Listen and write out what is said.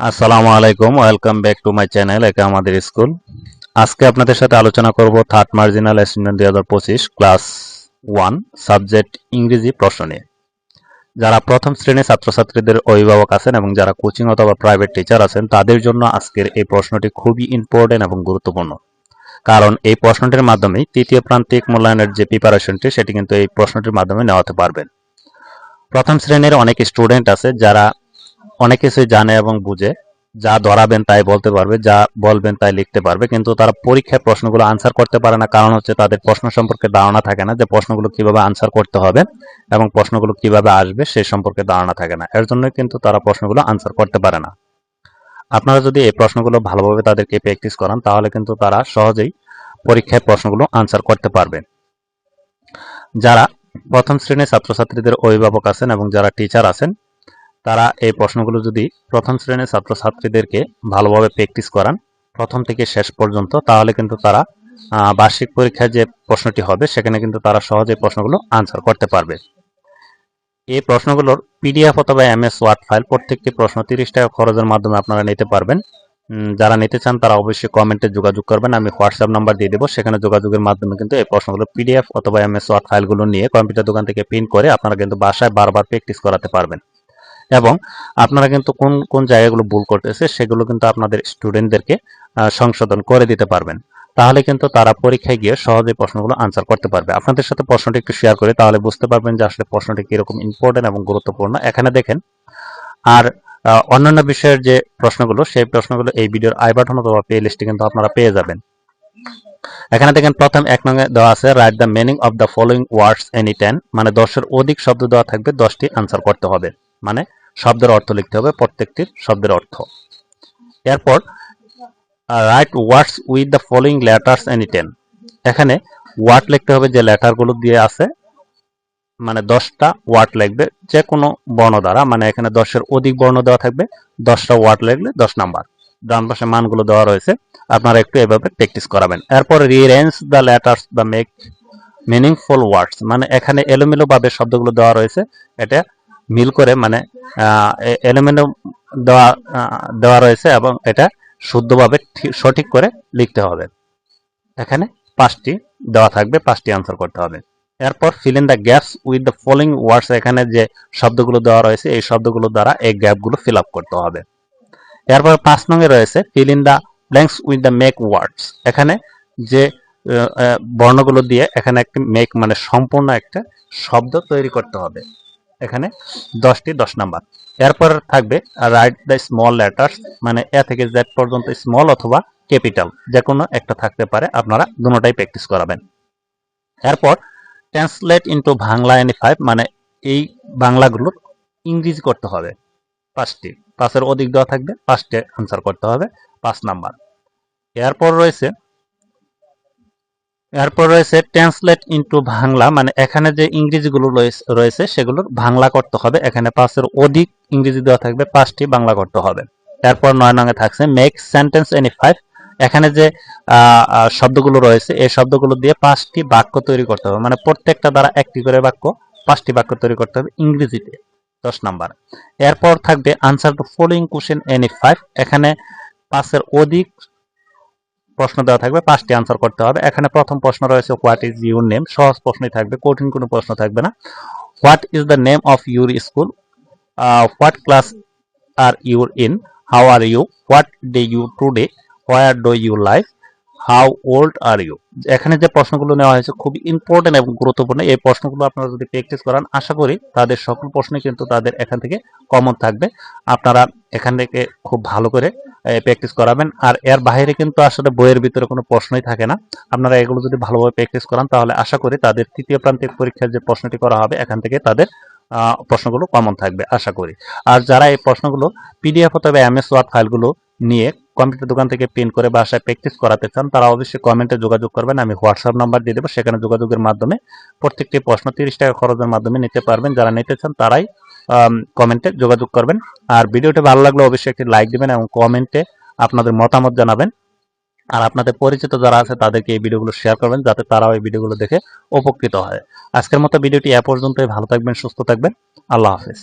আসসালামু আলাইকুম, welcome back to my channel, একে আমাদের স্কুল। আজকে আপনাদের সাথে আলোচনা করব থার্ড মার্জিনাল অ্যাসিস্ট্যান্ট দুই হাজার পঁচিশ, ক্লাস ওয়ান, সাবজেক্ট ইংরেজি প্রশ্ন নিয়ে। যারা প্রথম শ্রেণির ছাত্রছাত্রীদের অভিভাবক আছেন এবং যারা কোচিং অথবা প্রাইভেট টিচার আছেন, তাদের জন্য আজকের এই প্রশ্নটি খুবই ইম্পর্টেন্ট এবং গুরুত্বপূর্ণ। কারণ এই প্রশ্নটির মাধ্যমে তৃতীয় প্রান্তিক মূল্যায়নের যে প্রিপারেশনটি সেটি কিন্তু এই প্রশ্নটির মাধ্যমে নেওয়াতে পারবেন। প্রথম শ্রেণির অনেক স্টুডেন্ট আছে যারা অনেক কিছুই জানে এবং বুঝে। যা ধরাবেন তাই বলতে পারবে, যা বলবেন তাই লিখতে পারবে, কিন্তু তারা পরীক্ষায় প্রশ্নগুলো আনসার করতে পারে না। কারণ হচ্ছে তাদের প্রশ্ন সম্পর্কে ধারণা থাকে না যে প্রশ্নগুলো কীভাবে আনসার করতে হবে এবং প্রশ্নগুলো কীভাবে আসবে সে সম্পর্কে ধারণা থাকে না। এর জন্য কিন্তু তারা প্রশ্নগুলো আনসার করতে পারে না। আপনারা যদি এই প্রশ্নগুলো ভালোভাবে তাদেরকে প্র্যাকটিস করান, তাহলে কিন্তু তারা সহজেই পরীক্ষায় প্রশ্নগুলো আনসার করতে পারবে। যারা প্রথম শ্রেণির ছাত্রছাত্রীদের অভিভাবক আছেন এবং যারা টিচার আছেন তারা এই প্রশ্নগুলো যদি প্রথম শ্রেণির ছাত্রছাত্রীদেরকে ভালোভাবে প্র্যাকটিস করান, প্রথম থেকে শেষ পর্যন্ত, তাহলে কিন্তু তারা বার্ষিক পরীক্ষায় যে প্রশ্নটি হবে, সেখানে কিন্তু তারা সহজেই প্রশ্নগুলো আনসার করতে পারবে। এই প্রশ্নগুলোর পিডিএফ অথবা এম এস ওয়ার্ড ফাইল প্রত্যেকটি প্রশ্ন তিরিশ টাকা খরচের মাধ্যমে আপনারা নিতে পারবেন। যারা নিতে চান, তারা অবশ্যই কমেন্টে যোগাযোগ করবেন। আমি হোয়াটসঅ্যাপ নাম্বার দিয়ে দেবো। সেখানে যোগাযোগের মাধ্যমে কিন্তু এই প্রশ্নগুলো পিডিএফ অথবা এমএস ওয়ার্ড ফাইলগুলো নিয়ে কম্পিউটার দোকান থেকে প্রিন্ট করে আপনারা কিন্তু বাসায় বারবার প্র্যাকটিস করাতে পারবেন। এবং আপনারা কিন্তু কোন কোন জায়গাগুলো ভুল করতেছে সেগুলো কিন্তু আপনাদের স্টুডেন্টদেরকে সংশোধন করে দিতে পারবেন। তাহলে কিন্তু তারা পরীক্ষায় গিয়ে সহজে প্রশ্নগুলো আনসার করতে পারবে। আপনাদের সাথে প্রশ্নটি একটু শেয়ার করে, তাহলে বুঝতে পারবেন যে আসলে প্রশ্নটি কীরকম ইম্পর্টেন্ট এবং গুরুত্বপূর্ণ। এখানে দেখেন, আর অন্যান্য বিষয়ের যে প্রশ্নগুলো, সেই প্রশ্নগুলো এই ভিডিওর আই বাটন অথবা প্লে লিস্টে কিন্তু আপনারা পেয়ে যাবেন। এখানে দেখেন, প্রথম এক নঙ্গে দেওয়া আছে write the meaning of the following words any ten মানে দশের অধিক শব্দ দেওয়া থাকবে, দশটি আনসার করতে হবে। মানে শব্দের অর্থ লিখতে হবে, প্রত্যেকটির শব্দের অর্থ। এরপর write words with the following letters any ten এখানে ওয়ার্ড লিখতে হবে যে লেটারগুলো দিয়ে আছে মানে দশটা ওয়ার্ড লিখবে যে কোনো বর্ণ দ্বারা মানে এখানে দশের অধিক বর্ণ দেওয়া থাকবে, দশটা ওয়ার্ড লিখলে দশ নাম্বার। ডান পাশে মানগুলো দেওয়া রয়েছে, আপনারা একটু এভাবে প্র্যাকটিস করাবেন। এরপর rearrange the letters the make meaningful words মানে এখানে এলোমেলো ভাবে শব্দগুলো দেওয়া রয়েছে, এটা মিল করে মানে এলোমেলো দেওয়া দেওয়া রয়েছে এবং এটা শুদ্ধভাবে ঠিক- সঠিক করে লিখতে হবে। এখানে পাঁচটি দেওয়া থাকবে, পাঁচটি আনসার করতে হবে। এরপর fill in the gaps with the following words এখানে যে শব্দগুলো দেওয়া রয়েছে, এই শব্দগুলো দ্বারা এই গ্যাপগুলো ফিল আপ করতে হবে। এরপর পাঁচ নঙে রয়েছে fill in the blanks with the make words এখানে যে বর্ণগুলো দিয়ে এখানে একটি মেক মানে সম্পূর্ণ একটা শব্দ তৈরি করতে হবে। এখানে দশটি দশ নাম্বার। এরপর থাকবে রাইট দ্য স্মল লেটার্স মানে এ থেকে জেড পর্যন্ত স্মল অথবা ক্যাপিটাল যে কোনো একটা থাকতে পারে, আপনারা দুটোটাই প্র্যাকটিস করাবেন। এরপর translate into Bangla any five মানে এই বাংলাগুলোর ইংরেজি করতে হবে। পাঁচটি, পাঁচের অধিক দেওয়া থাকবে, পাঁচটি আনসার করতে হবে, পাঁচ নাম্বার। এরপর রয়েছে এরপর রয়েছে ট্রান্সলেট ইনটু বাংলা মানে এখানে যে ইংরেজিগুলো রয়েছে- সেগুলোর বাংলা করতে হবে। এখানে পাঁচের অধিক ইংরেজি দেওয়া থাকবে, পাঁচটি বাংলা করতে হবে। তারপর নয় নঙে থাকছে মেক সেন্টেন্স এনি ফাইভ এখানে যে শব্দগুলো রয়েছে, এই শব্দগুলো দিয়ে পাঁচটি বাক্য তৈরি করতে হবে। মানে প্রত্যেকটা দ্বারা একটি করে বাক্য, পাঁচটি বাক্য তৈরি করতে হবে ইংরেজিতে। দশ নাম্বার। এরপর থাকবে answer to following question any five এখানে পাঁচের অধিক প্রশ্ন দেওয়া থাকবে, পাঁচটি আনসার করতে হবে। এখানে প্রথম প্রশ্ন রয়েছে হোয়াট ইজ ইউর নেম সহজ প্রশ্নই থাকবে, কঠিন কোনো প্রশ্ন থাকবে না। What is the name of your school what class are your in how are you what day you today where do you life how old are you এখানে যে প্রশ্নগুলো নেওয়া হয়েছে খুবই ইম্পর্টেন্ট এবং গুরুত্বপূর্ণ, এই প্রশ্নগুলো আপনারা যদি প্র্যাকটিস করান, আশা করি তাদের সকল প্রশ্নই কিন্তু তাদের এখান থেকে কমন থাকবে। আপনারা এখান থেকে খুব ভালো করে প্র্যাকটিস করাবেন। আর এর বাইরে কিন্তু আসলে বইয়ের ভিতরে কোনো প্রশ্নই থাকে না। আপনারা এগুলো যদি ভালোভাবে প্র্যাকটিস করান, তাহলে আশা করি তাদের তৃতীয় প্রান্তিক পরীক্ষার যে প্রশ্নটি করা হবে, এখান থেকে তাদের প্রশ্নগুলো কমন থাকবে, আশা করি। আর যারা এই প্রশ্নগুলো পিডিএফ অথবা এমএস ওয়ার্ড ফাইলগুলো নিয়ে কম্পিউটার দোকান থেকে প্রিন্ট করে বাসায় প্র্যাকটিস করাতে চান, তারা অবশ্যই কমেন্টে যোগাযোগ করবেন। আমি হোয়াটসঅ্যাপ নাম্বার দিয়ে দেবো। সেখানে যোগাযোগের মাধ্যমে প্রত্যেকটি প্রশ্ন তিরিশ টাকা খরচের মাধ্যমে নিতে পারবেন। যারা নিতে চান, তারাই কমেন্টে যোগাযোগ করবেন। আর ভিডিওটা ভালো লাগলে অবশ্যই একটি লাইক দিবেন এবং কমেন্টে আপনাদের মতামত জানাবেন। আর আপনাদের পরিচিত যারা আছে, তাদেরকে এই ভিডিওগুলো শেয়ার করবেন, যাতে তারাও এই ভিডিওগুলো দেখে উপকৃত হয়। আজকের মতো ভিডিওটি এ পর্যন্তই। ভালো থাকবেন, সুস্থ থাকবেন। আল্লাহ হাফেজ।